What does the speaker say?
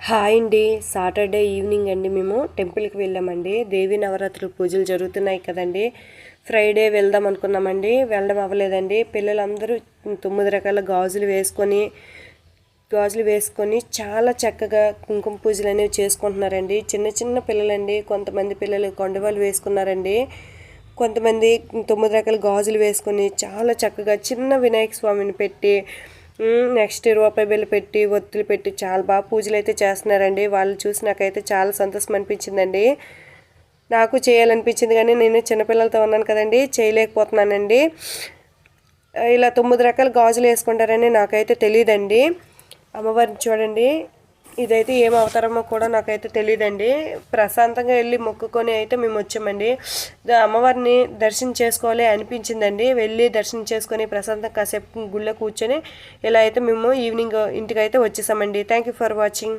Hi అండి. Saturday evening అండి మేము టెంపుల్కి వెళ్ళామండి. దేవి నవరాత్రులు పూజలు జరుగుతున్నాయి కదండి. ఫ్రైడే వెళ్దాం అనుకున్నామండి. వెళ్ళడం అవ్వలేదండి. పిల్లలందరూ తొమ్మిది రకాల గాజులు వేసుకొని గాజులు వేసుకొని చాలా చక్కగా కుంకుమ పూజలు అనేవి చేసుకుంటున్నారండి. చిన్న చిన్న పిల్లలండి. కొంతమంది పిల్లలు కొండవాళ్ళు వేసుకున్నారండి. కొంతమంది తొమ్మిది రకాల గాజులు వేసుకొని చాలా చక్కగా చిన్న వినాయక స్వామిని పెట్టి నెక్స్ట్ రూపాయి బిల్లు పెట్టి ఒత్తులు పెట్టి చాలా బాగా పూజలు అయితే చేస్తున్నారండి. వాళ్ళు చూసి నాకైతే చాలా సంతోషం అనిపించిందండి. నాకు చేయాలనిపించింది కానీ నేను చిన్నపిల్లలతో ఉన్నాను కదండి చేయలేకపోతున్నానండి. ఇలా తొమ్మిది రకాల గాజులు వేసుకుంటారని నాకైతే తెలియదండి. అమ్మవారిని చూడండి. ఇదైతే ఏం అవతారమో కూడా నాకైతే తెలియదండి ప్రశాంతంగా వెళ్ళి మొక్కుకొని అయితే మేము వచ్చామండి. అమ్మవారిని దర్శనం చేసుకోవాలి అనిపించిందండి. వెళ్ళి దర్శనం చేసుకొని ప్రశాంతం కాసేపు గుళ్ళో కూర్చొని ఇలా అయితే మేము ఈవినింగ్ ఇంటికి అయితే వచ్చేసామండి. Thank you for watching